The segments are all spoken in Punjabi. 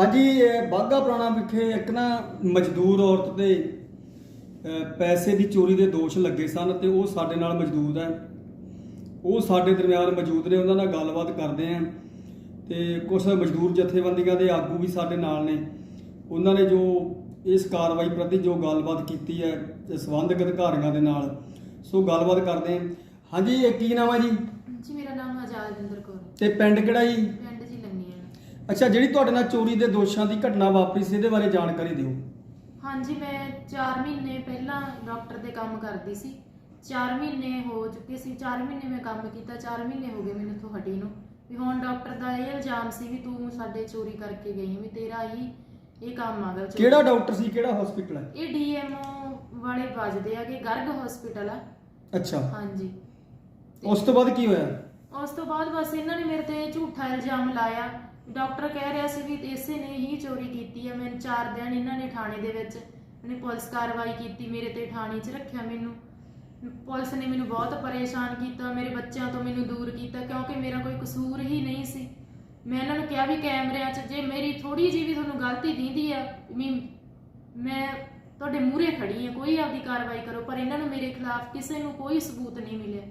ਹਾਂਜੀ ਇਹ ਬਾਗਾ ਪੁਰਾਣਾ ਵਿਖੇ ਇੱਕ ਨਾ ਮਜ਼ਦੂਰ ਔਰਤ ਤੇ ਅਹ, ਪੈਸੇ ਦੀ ਚੋਰੀ ਦੇ ਦੋਸ਼ ਲੱਗੇ ਸਨ ਤੇ ਉਹ ਸਾਡੇ ਨਾਲ ਮੌਜੂਦ ਹੈ। ਉਹ ਸਾਡੇ ਦਰਮਿਆਨ ਮੌਜੂਦ ਨੇ ਉਹਨਾਂ ਨਾਲ ਗੱਲਬਾਤ ਕਰਦੇ ਆਂ ਤੇ ਕੁਝ ਮਜ਼ਦੂਰ ਜਥੇਬੰਦੀਆਂ ਦੇ ਆਗੂ ਵੀ ਸਾਡੇ ਨਾਲ ਨੇ। ਉਹਨਾਂ ਨੇ ਜੋ ਇਸ ਕਾਰਵਾਈ ਪ੍ਰਤੀ ਜੋ ਗੱਲਬਾਤ ਕੀਤੀ ਹੈ ਤੇ ਸੰਬੰਧਿਤ ਅਧਿਕਾਰੀਆਂ ਦੇ ਨਾਲ। ਸੋ ਗੱਲਬਾਤ ਕਰਦੇ ਆਂ ਹਾਂਜੀ ਇਹ ਕੀ ਨਾਮ ਹੈ ਜੀ? ਜੀ ਮੇਰਾ ਨਾਮ ਆਜ਼ਾਦਿੰਦਰ ਕੌਰ ਹੈ। ਤੇ ਪਿੰਡ ਕਿਹੜਾ ਜੀ? ਅੱਛਾ ਜਿਹੜੀ ਤੁਹਾਡੇ ਨਾਲ ਚੋਰੀ ਦੇ ਦੋਸ਼ਾਂ ਦੀ ਘਟਨਾ ਵਾਪਰੀ ਸੀ ਇਹਦੇ ਬਾਰੇ ਜਾਣਕਾਰੀ ਦਿਓ। ਹਾਂਜੀ ਮੈਂ 4 ਮਹੀਨੇ ਪਹਿਲਾਂ ਡਾਕਟਰ ਦੇ ਕੰਮ ਕਰਦੀ ਸੀ। 4 ਮਹੀਨੇ ਹੋ ਚੁੱਕੇ ਸੀ। 4 ਮਹੀਨੇ ਮੈਂ ਕੰਮ ਕੀਤਾ 4 ਮਹੀਨੇ ਹੋ ਗਏ ਮੈਨੂੰ ਤੋਂ ਹਟੀ ਨੂੰ। ਵੀ ਹੁਣ ਡਾਕਟਰ ਦਾ ਇਹ ਇਲਜ਼ਾਮ ਸੀ ਵੀ ਤੂੰ ਸਾਡੇ ਚੋਰੀ ਕਰਕੇ ਗਈ ਵੀ ਤੇਰਾ ਹੀ ਇਹ ਕੰਮ ਆਗਾ ਕਿਹੜਾ ਡਾਕਟਰ ਸੀ ਕਿਹੜਾ ਹਸਪੀਟਲ ਹੈ ਇਹ ਡੀਐਮਓ ਵਾਲੇ ਵੱਜਦੇ ਆ ਕਿ ਗਰਗ ਹਸਪੀਟਲ ਆ। ਅੱਛਾ। ਹਾਂਜੀ। ਉਸ ਤੋਂ ਬਾਅਦ ਕੀ ਹੋਇਆ? ਉਸ ਤੋਂ ਬਾਅਦ ਬਸ ਇਹਨਾਂ ਨੇ ਮੇਰੇ ਤੇ ਝੂਠਾ ਇਲਜ਼ਾਮ ਲਾਇਆ। ਡਾਕਟਰ ਕਹਿ ਰਿਹਾ ਸੀ ਵੀ ਇਸੇ ਨੇ ਹੀ ਚੋਰੀ ਕੀਤੀ ਹੈ। ਮੈਨੂੰ ਚਾਰ ਦਿਨ ਇਹਨਾਂ ਨੇ ਥਾਣੇ ਦੇ ਵਿੱਚ ਇਹਨੇ ਪੁਲਿਸ ਕਾਰਵਾਈ ਕੀਤੀ, ਮੇਰੇ ਤੇ ਥਾਣੇ 'ਚ ਰੱਖਿਆ ਮੈਨੂੰ। ਪੁਲਿਸ ਨੇ ਮੈਨੂੰ ਬਹੁਤ ਪਰੇਸ਼ਾਨ ਕੀਤਾ, ਮੇਰੇ ਬੱਚਿਆਂ ਤੋਂ ਮੈਨੂੰ ਦੂਰ ਕੀਤਾ, ਕਿਉਂਕਿ ਮੇਰਾ ਕੋਈ ਕਸੂਰ ਹੀ ਨਹੀਂ ਸੀ। ਮੈਂ ਇਹਨਾਂ ਨੂੰ ਕਿਹਾ ਵੀ ਕੈਮਰਿਆਂ 'ਚ, ਜੇ ਮੇਰੀ ਥੋੜੀ ਜਿਹੀ ਵੀ ਤੁਹਾਨੂੰ ਗਲਤੀ ਦੀਂਦੀ ਆ, ਵੀ ਮੈਂ ਤੁਹਾਡੇ ਮੂਹਰੇ ਖੜੀ ਆ, ਕੋਈ ਆਪਦੀ ਕਾਰਵਾਈ ਕਰੋ, ਪਰ ਇਹਨਾਂ ਨੂੰ ਮੇਰੇ ਖਿਲਾਫ ਕਿਸੇ ਨੂੰ ਕੋਈ ਸਬੂਤ ਨਹੀਂ ਮਿਲਿਆ।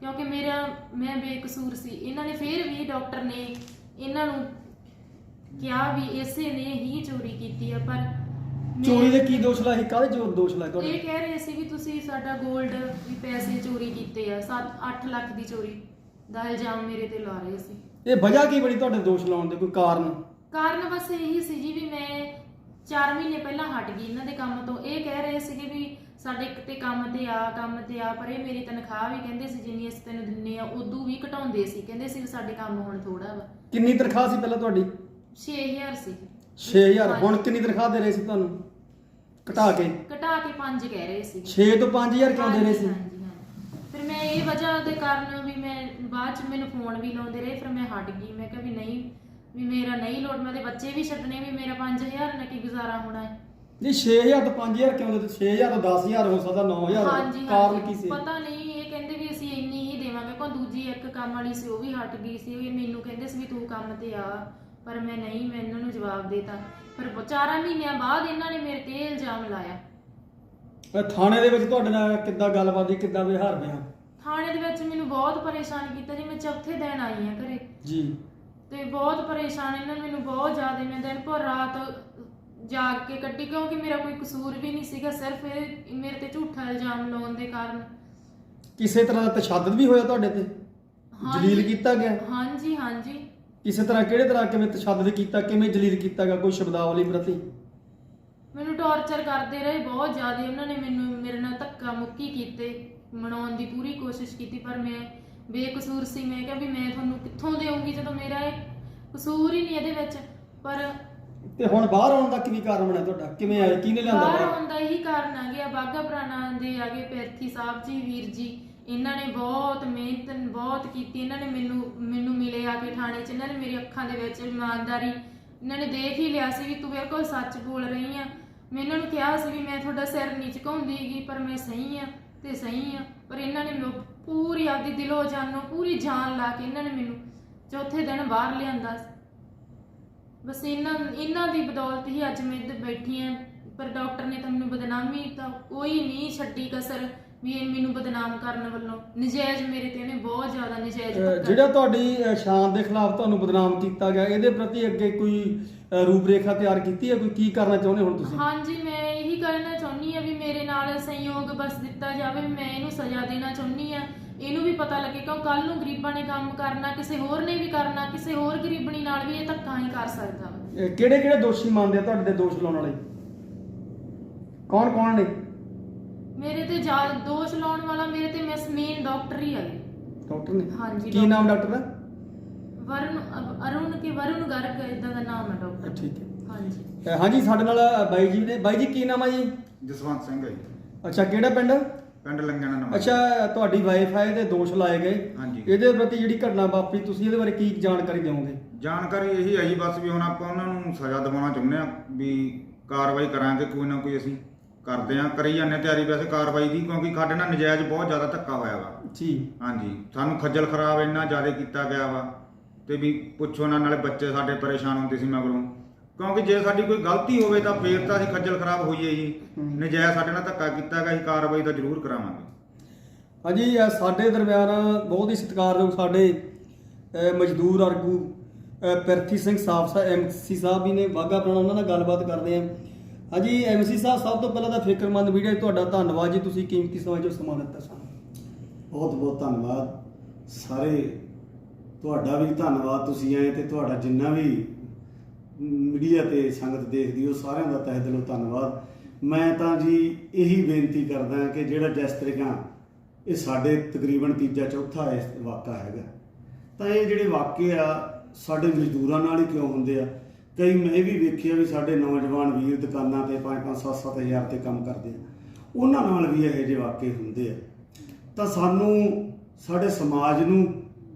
ਕਿਉਂਕਿ ਮੇਰਾ, ਮੈਂ ਬੇਕਸੂਰ ਸੀ। ਇਹਨਾਂ ਨੇ ਫਿਰ ਵੀ ਡਾਕਟਰ ਨੇ ਇਹਨਾਂ ਨੂੰ ਕਿਹਾ ਵੀ ਇਸੇ ਨੇ ਹੀ ਚੋਰੀ ਕੀਤੀ ਆ ਪਰ ਚੋਰੀ ਦੇ ਕੀ ਦੋਸ਼ ਲਾਏ? ਕਾਹਦੇ ਚੋਰ ਦੋਸ਼ ਲਾਏ ਇਹ ਤੁਹਾਡੇ ਕਹਿ ਰਹੇ ਸੀ ਵੀ ਤੁਸੀਂ ਸਾਡਾ 골ਡ ਵੀ ਪੈਸੇ ਚੋਰੀ ਕੀਤੇ ਆ 7-8 ਲੱਖ ਦੀ ਚੋਰੀ ਦਾ ਇਲਜ਼ਾਮ ਮੇਰੇ ਤੇ ਲਾ ਰਹੇ ਸੀ। ਇਹ ਵਜ੍ਹਾ ਕੀ ਬਣੀ ਤੁਹਾਡੇ ਦੋਸ਼ ਲਾਉਣ ਦੇ? ਕੋਈ ਕਾਰਨ? ਕਾਰਨ ਬਸ ਇਹੀ ਸੀ ਜੀ ਵੀ ਮੈਂ 4 ਮਹੀਨੇ ਪਹਿਲਾਂ ਹਟ ਗਈ ਇਹਨਾਂ ਦੇ ਕੰਮ ਤੋਂ। ਇਹ ਕਹਿ ਰਹੇ ਸੀਗੇ ਵੀ ਸਾਡੇ ਕਿਤੇ ਕੰਮ ਤੇ ਆ ਕੰਮ ਤੇ ਆ ਪਰ ਇਹ ਮੇਰੀ ਤਨਖਾਹ ਵੀ ਕਹਿੰਦੇ ਸੀ ਜਿੰਨੀ ਅਸੀਂ ਤੈਨੂੰ ਦਿੰਨੇ ਆ ਉਦੋਂ ਵੀ ਘਟਾਉਂਦੇ ਸੀ। ਕਹਿੰਦੇ ਸੀ ਵੀ ਸਾਡੇ ਕੰਮ ਹੁਣ ਥੋੜਾ ਵਾ। ਕਿੰਨੀ ਤਨਖਾਹ ਸੀ ਪਹਿਲਾਂ ਤੁਹਾਡੀ? 6000 ਸੀ। 6000 ਹੁਣ ਕਿੰਨੀ ਤਨਖਾਹ ਦੇ ਰਹੇ ਸੀ ਤੁਹਾਨੂੰ? ਘਟਾ ਕੇ? ਘਟਾ ਕੇ 5 ਕਹਿ ਰਹੇ ਸੀ। 6 ਤੋਂ 5000 ਕਿਉਂ ਦੇ ਰਹੇ ਸੀ? ਹਾਂਜੀ। ਫਿਰ ਮੈਂ ਇਹ ਵਜ੍ਹਾ ਦੇ ਕਾਰਨ ਵੀ ਮੈਂ ਬਾਅਦ ਚ ਮੈਨੂੰ ਫੋਨ ਵੀ ਲਾਉਂਦੇ ਰਹੇ ਫਿਰ ਮੈਂ ਹਟ ਗਈ। ਮੈਂ ਕਿਹਾ ਵੀ ਨਹੀਂ ਵੀ ਮੇਰਾ ਨਹੀਂ ਲੋੜ ਮੈਂ ਤੇ ਬੱਚੇ ਵੀ ਛੱਡਣੇ ਵੀ ਮੇਰਾ 5000 ਨਾਲ ਕੀ ਗੁਜ਼ਾਰਾ ਹੋਣਾ ਹੈ। ਨਹੀਂ 6000 ਤੋਂ 5000 ਕਿਉਂ ਦੇ 6000 ਤੋਂ 10000 ਹੋ ਸਕਦਾ 9000 ਹਾਂਜੀ ਕਾਰਨ ਕੀ ਸੀ? ਪਤਾ ਨਹੀਂ ਇਹ ਕਹਿੰਦੇ ਵੀ ਅਸੀਂ ਇੰਨੀ ਹੀ ਦੇਵਾਂਗੇ ਕੋ ਦੂਜੀ ਇੱਕ ਕੰਮ ਵਾਲੀ ਸੀ ਉਹ ਵੀ ਹਟ ਗਈ ਸੀ ਇਹ ਮੈਨੂੰ ਕਹਿੰਦੇ ਸੀ ਵੀ ਤੂੰ ਕੰਮ ਤੇ ਆ ਪਰ ਮੈਂ ਨਹੀਂ ਮੈਂ ਇਹਨਾਂ ਨੂੰ ਜਵਾਬ ਦੇਤਾ। ਫਿਰ ਬ- ਚਾਰਾਂ ਮਹੀਨਿਆਂ ਬਾਅਦ ਇਹਨਾਂ ਨੇ ਮੇਰੇ ਤੇ ਇਹ ਇਲਜ਼ਾਮ ਲਾਇਆ। ਇਹ ਥਾਣੇ ਦੇ ਵਿੱਚ ਤੁਹਾਡੇ ਨਾਲ ਕਿੱਦਾਂ ਗੱਲਬਾਤ ਦੀ ਕਿੱਦਾਂ ਵਿਹਾਰ ਰਿਹਾ ਥਾਣੇ ਦੇ ਵਿੱਚ ਮੈਨੂੰ ਬਹੁਤ ਪਰੇਸ਼ਾਨ ਕੀਤਾ ਜੀ ਮੈਂ ਚੌਥੇ ਦਿਨ ਆਈ ਆ ਘਰੇ। ਜੀ। ਤੇ ਬਹੁਤ ਪਰੇਸ਼ਾਨ ਇਹਨਾਂ ਨੇ ਮੈਨੂੰ ਬਹੁਤ ਜ਼ਿਆਦਾ ਮੈਂ ਦਿਨ ਭਰ ਰਾਤ ਜਾਗ ਕੇ ਕੱਢੀ ਕਿਉਂਕਿ ਮੇਰਾ ਕੋਈ ਕਸੂਰ ਵੀ ਨਹੀਂ ਸੀਗਾ ਸਿਰਫ ਇਹ ਮੇਰੇ ਤੇ ਝੂਠਾ ਇਲਜ਼ਾਮ ਲਾਉਣ ਦੇ ਕਾਰਨ। ਕਿਸੇ ਤਰ੍ਹਾਂ ਦਾ ਤਸ਼ੱਦਦ ਵੀ ਹੋਇਆ ਤੁਹਾਡੇ ਤੇ? ਹਾਂਜੀ। ਜਲੀਲ ਕੀਤਾ ਗਿਆ? ਹਾਂਜੀ ਹਾਂਜੀ। ਕਿਸੇ ਤਰ੍ਹਾਂ ਕਿਹੜੇ ਤਰ੍ਹਾਂ ਕਿਵੇਂ ਤਸ਼ੱਦਦ ਕੀਤਾ ਕਿਵੇਂ ਜਲੀਲ ਕੀਤਾ ਗਿਆ ਕੋਈ ਸ਼ਬਦਾਵਲੀ ਪ੍ਰਤੀ? ਮੈਨੂੰ ਟੌਰਚਰ ਕਰਦੇ ਰਹੇ ਬਹੁਤ ਜ਼ਿਆਦਾ ਉਹਨਾਂ ਨੇ ਮੈਨੂੰ ਮੇਰੇ ਨਾਲ ਧੱਕਾ ਮੁੱਕੀ ਕੀਤੇ ਮਨਾਉਣ ਦੀ ਪੂਰੀ ਕੋਸ਼ਿਸ਼ ਕੀਤੀ ਪਰ ਮੈਂ ਬੇਕਸੂਰ ਸੀ। ਮੈਂ ਕਿਹਾ ਵੀ ਮੈਂ ਤੁਹਾਨੂੰ ਕਿੱਥੋਂ ਦੇਵਾਂਗੀ ਜਦੋਂ ਮੇਰਾ ਇਹ ਕਸੂਰ ਹੀ ਨਹੀਂ ਇਹਦੇ ਵਿੱਚ? ਪਰ ਤੇ ਹੁਣ ਬਾਹਰ ਆਉਣ ਦਾ ਕੀ ਕਾਰਨ ਬਣਿਆ ਤੁਹਾਡਾ? ਕਿਵੇਂ ਆਏ? ਕਿਹਨੇ ਲਿਆਂਦਾ ਬਾਹਰ ਬਾਹਰ? ਆਉਣ ਦਾ ਇਹੀ ਕਾਰਨ ਆ ਗਿਆ। ਬਾਗਾ ਪ੍ਰਾਣਾ ਦੇ ਆਗੇ ਪੈਰਥੀ ਸਾਹਿਬ ਜੀ ਵੀਰ ਜੀ। ਇਹਨਾਂ ਨੇ ਬਹੁਤ ਮਿਹਨਤ ਬਹੁਤ ਕੀਤੀ। ਇਹਨਾਂ ਨੇ ਮੈਨੂੰ ਮੈਨੂੰ ਮਿਲੇ ਆ ਕੇ ਥਾਣੇ 'ਚ। ਇਹਨਾਂ ਨੇ ਮੇਰੀ ਅੱਖਾਂ ਦੇ ਵਿੱਚ ਇਮਾਨਦਾਰੀ ਇਹਨਾਂ ਨੇ ਦੇਖ ਹੀ ਲਿਆ ਸੀ ਵੀ ਤੂੰ ਬਿਲਕੁਲ ਸੱਚ ਬੋਲ ਰਹੀ ਆ। ਮੈਂ ਇਹਨਾਂ ਨੂੰ ਕਿਹਾ ਸੀ ਵੀ ਮੈਂ ਤੁਹਾਡਾ ਸਿਰ ਨਹੀਂ ਝੁਕਾਉਂਦੀਗੀ ਪਰ ਮੈਂ ਸਹੀ ਆ ਤੇ ਸਹੀ ਆ। ਪਰ ਇਹਨਾਂ ਨੇ ਮੈਨੂੰ ਪੂਰੀ ਆਪਦੀ ਦਿਲੋਂ ਜਾਨੋਂ ਪੂਰੀ ਜਾਨ ਲਾ ਕੇ ਇਹਨਾਂ ਨੇ ਮੈਨੂੰ ਚੌਥੇ ਦਿਨ ਬਾਹਰ ਲਿਆਂਦਾ ਬਸ ਇਹਨਾਂ ਇਹਨਾਂ ਦੀ ਬਦੌਲਤ ਹੀ ਅੱਜ ਮੈਂ ਇੱਧਰ ਬੈਠੀ ਆਂ ਪਰ ਡਾਕਟਰ ਨੇ ਤਾਂ ਮੈਨੂੰ ਬਦਨਾਮੀ ਤਾਂ ਕੋਈ ਨਹੀਂ ਛੱਡੀ ਕਸਰ ਵੀ ਇਹ ਮੈਨੂੰ ਬਦਨਾਮ ਕਰਨ ਵੱਲੋਂ। ਨਜਾਇਜ਼ ਮੇਰੇ ਤੇ ਇਹਨੇ ਬਹੁਤ ਜ਼ਿਆਦਾ ਨਜਾਇਜ਼ ਅਹ ਜਿਹੜਾ ਤੁਹਾਡੀ ਅਹ ਸ਼ਾਨ ਦੇ ਖਿਲਾਫ ਤੁਹਾਨੂੰ ਬਦਨਾਮ ਕੀਤਾ ਗਿਆ ਇਹਦੇ ਪ੍ਰਤੀ ਅੱਗੇ ਕੋਈ ਅਹ ਰੂਪਰੇਖਾ ਤਿਆਰ ਕੀਤੀ ਹੈ? ਕੋਈ ਕੀ ਕਰਨਾ ਚਾਹੁੰਦੇ ਹੁਣ ਤੁਸੀਂ? ਹਾਂਜੀ ਮੈਂ ਇਹੀ ਕਹਿਣਾ ਚਾਹੁੰਦੀ ਆ ਵੀ ਮੇਰੇ ਨਾਲ ਸੰਯੋਗ ਬਸ ਦਿੱਤਾ ਜਾਵੇ ਮੈਂ ਇਹਨੂੰ ਸਜ਼ਾ ਦੇਣਾ ਚਾਹੁੰਦੀ ਆ ਇਹਨੂੰ ਵੀ ਪਤਾ ਲੱਗੇ ਕਿਉਂ ਕੱਲ ਨੂੰ ਗਰੀਬਾਂ ਨੇ ਕੰਮ ਕਰਨਾ ਕਿਸੇ ਹੋਰ ਨੇ ਵੀ ਕਰਨਾ ਕਿਸੇ ਹੋਰ ਗਰੀਬਣੀ ਨਾਲ ਵੀ ਇਹ ਧੱਕਾ ਹੀ ਕਰ ਸਕਦਾ। ਵਾ। ਕਿਹੜੇ ਕਿਹੜੇ ਦੋਸ਼ੀ ਮੰਨਦੇ ਆ ਤੁਹਾਡੇ ਤੇ ਦੋਸ਼ ਲਾਉਣ ਵਾਲੇ? ਕੌਣ ਕੌਣ ਨੇ? ਮੇਰੇ ਤੇ ਜਾਲ ਦੋਸ਼ ਲਾਉਣ ਵਾਲਾ ਮੇਰੇ ਤੇ ਮੈਸ ਮੇਨ ਡਾਕਟਰ ਹੀ ਆਏ ਡਾਕਟਰ ਨੇ? ਹਾਂਜੀ, ਕੀ ਨਾਮ ਡਾਕਟਰ। ਦਾ? ਵਰੁਣ ਅ- ਅਰੁਣ ਕੇ ਵਰੁਣ ਗਰਗ ਇਦਾਂ ਦਾ ਨਾਮ ਹੈ ਡਾਕਟਰ। ਠੀਕ ਹੈ। ਹਾਂਜੀ। ਹਾਂਜੀ ਸਾਡੇ ਨਾਲ ਬਾਈ ਜੀ ਨੇ ਬਾਈ ਜੀ ਕੀ ਨਾਮ ਆ ਜੀ? ਜਸਵੰਤ ਸਿੰਘ ਹੈ ਜੀ। ਅੱਛਾ ਕਿਹੜਾ ਪਿੰਡ? ਪਿੰਡ ਲੰਗਣਾ ਨਵਾਂ। ਅੱਛਾ ਤੁਹਾਡੀ ਵਾਈਫਾਈ ਦੇ ਦੋਸ਼ ਲਾਏ ਗਏ। ਹਾਂਜੀ। ਇਹਦੇ ਪ੍ਰਤੀ ਜਿਹੜੀ ਘਟਨਾ ਵਾਪਰੀ ਤੁਸੀਂ ਇਹਦੇ ਬਾਰੇ ਕੀ ਜਾਣਕਾਰੀ ਦਿਓਗੇ? ਜਾਣਕਾਰੀ ਇਹੀ ਜੀ ਬਸ ਵੀ ਹੁਣ ਆਪਾਂ ਉਹਨਾਂ ਨੂੰ ਸਜ਼ਾ ਦਿਵਾਉਣਾ ਚਾਹੁੰਦੇ ਆ ਵੀ ਕਾਰਵਾਈ ਕਰਾਂਗੇ ਕੋਈ ਨਾ ਕੋਈ ਅਸੀਂ ਕਰਦੇ ਆ ਕਰੀ ਜਾਂਦੇ ਤਿਆਰੀ ਵੈਸੇ ਕਾਰਵਾਈ ਦੀ ਕਿਉਂਕਿ ਸਾਡੇ ਨਾਲ ਨਜਾਇਜ਼ ਬਹੁਤ ਜ਼ਿਆਦਾ ਧੱਕਾ ਹੋਇਆ ਵਾ। ਜੀ। ਹਾਂਜੀ। ਸਾਨੂੰ ਖੱਜਲ ਖਰਾਬ ਇੰਨਾ ਜ਼ਿਆਦਾ ਕੀਤਾ ਗਿਆ ਵਾ ਤੇ ਵੀ ਪੁੱਛੋ ਨਾ ਨਾਲੇ ਬੱਚੇ ਸਾਡੇ ਪਰੇਸ਼ਾਨ ਹੁੰਦੇ ਸੀ ਮਗਰੋਂ। ਕਿਉਂਕਿ ਜੇ ਸਾਡੀ ਕੋਈ ਗਲਤੀ ਹੋਵੇ ਤਾਂ ਫੇਰ ਤਾਂ ਅਸੀਂ ਖੱਜਲ ਖਰਾਬ ਹੋਈਏ ਜੀ। ਹੂੰ। ਨਜਾਇਜ਼ ਸਾਡੇ ਨਾਲ ਧੱਕਾ ਕੀਤਾ ਗਿਆ ਅਸੀਂ ਕਾਰਵਾਈ ਤਾਂ ਜ਼ਰੂਰ ਕਰਾਵਾਂਗੇ। ਹਾਂਜੀ ਇਹ ਸਾਡੇ ਦਰਮਿਆਨ ਬਹੁਤ ਹੀ ਸਤਿਕਾਰਯੋਗ ਸਾਡੇ ਅਹ, ਮਜ਼ਦੂਰ ਆਗੂ ਅਹ, ਪਿਰਥੀ ਸਿੰਘ ਸਾਫ਼ ਸਾਹਿਬ ਐਮਸੀ ਸਾਹਿਬ ਵੀ ਨੇ ਵਾਗਾ ਪੁਰਾਣਾ ਉਹਨਾਂ ਨਾਲ ਗੱਲਬਾਤ ਕਰਦੇ ਆਂ ਹਾਂਜੀ ਐਮਸੀ ਸਾਹਿਬ ਸਭ ਤੋਂ ਪਹਿਲਾਂ ਤਾਂ ਫਿਕਰਮੰਦ ਮੀਡੀਆ ਤੁਹਾਡਾ ਧੰਨਵਾਦ ਜੀ ਤੁਸੀਂ ਕੀਮਤੀ ਸਮਾਂ ਚੋਂ ਸਮਾਂ ਦਿੱਤਾ ਸਾਨੂੰ। ਬਹੁਤ ਬਹੁਤ ਧੰਨਵਾਦ। ਸਾਰੇ ਤੁਹਾਡਾ ਵੀ ਧੰਨਵਾਦ ਤੁਸੀਂ ਆਏ ਤੇ ਤੁਹਾਡਾ ਜਿੰਨਾ ਵੀ ਮੀਡੀਆ ਤੇ ਸੰਗਤ ਦੇਖਦੀ ਹੋ ਸਾਰਿਆਂ ਦਾ ਤਹਿ ਦਿਲੋਂ ਧੰਨਵਾਦ। ਮੈਂ ਤਾਂ ਜੀ ਇਹੀ ਬੇਨਤੀ ਕਰਦਾ ਕਿ ਜਿਹੜਾ ਜਿਸ ਤਰੀਕਾ ਇਹ ਸਾਡੇ ਤਕਰੀਬਨ ਤੀਜਾ ਚੌਥਾ ਇਸ ਵਾਕਾ ਹੈਗਾ, ਤਾਂ ਇਹ ਜਿਹੜੇ ਵਾਕੇ ਆ, ਸਾਡੇ ਮਜ਼ਦੂਰਾਂ ਨਾਲ ਹੀ ਕਿਉਂ ਹੁੰਦੇ ਆ? ਕਈ ਮੈਂ ਇਹ ਵੀ ਵੇਖਿਆ ਵੀ ਸਾਡੇ ਨੌਜਵਾਨ ਵੀਰ ਦੁਕਾਨਾਂ ਤੇ 5-5 7-7 ਹਜ਼ਾਰ ਤੇ ਕੰਮ ਕਰਦੇ ਆ। ਉਹਨਾਂ ਨਾਲ ਵੀ ਇਹੋ ਜਿਹੇ ਵਾਕੇ ਹੁੰਦੇ ਆ। ਤਾਂ ਸਾਨੂੰ, ਸਾਡੇ ਸਮਾਜ ਨੂੰ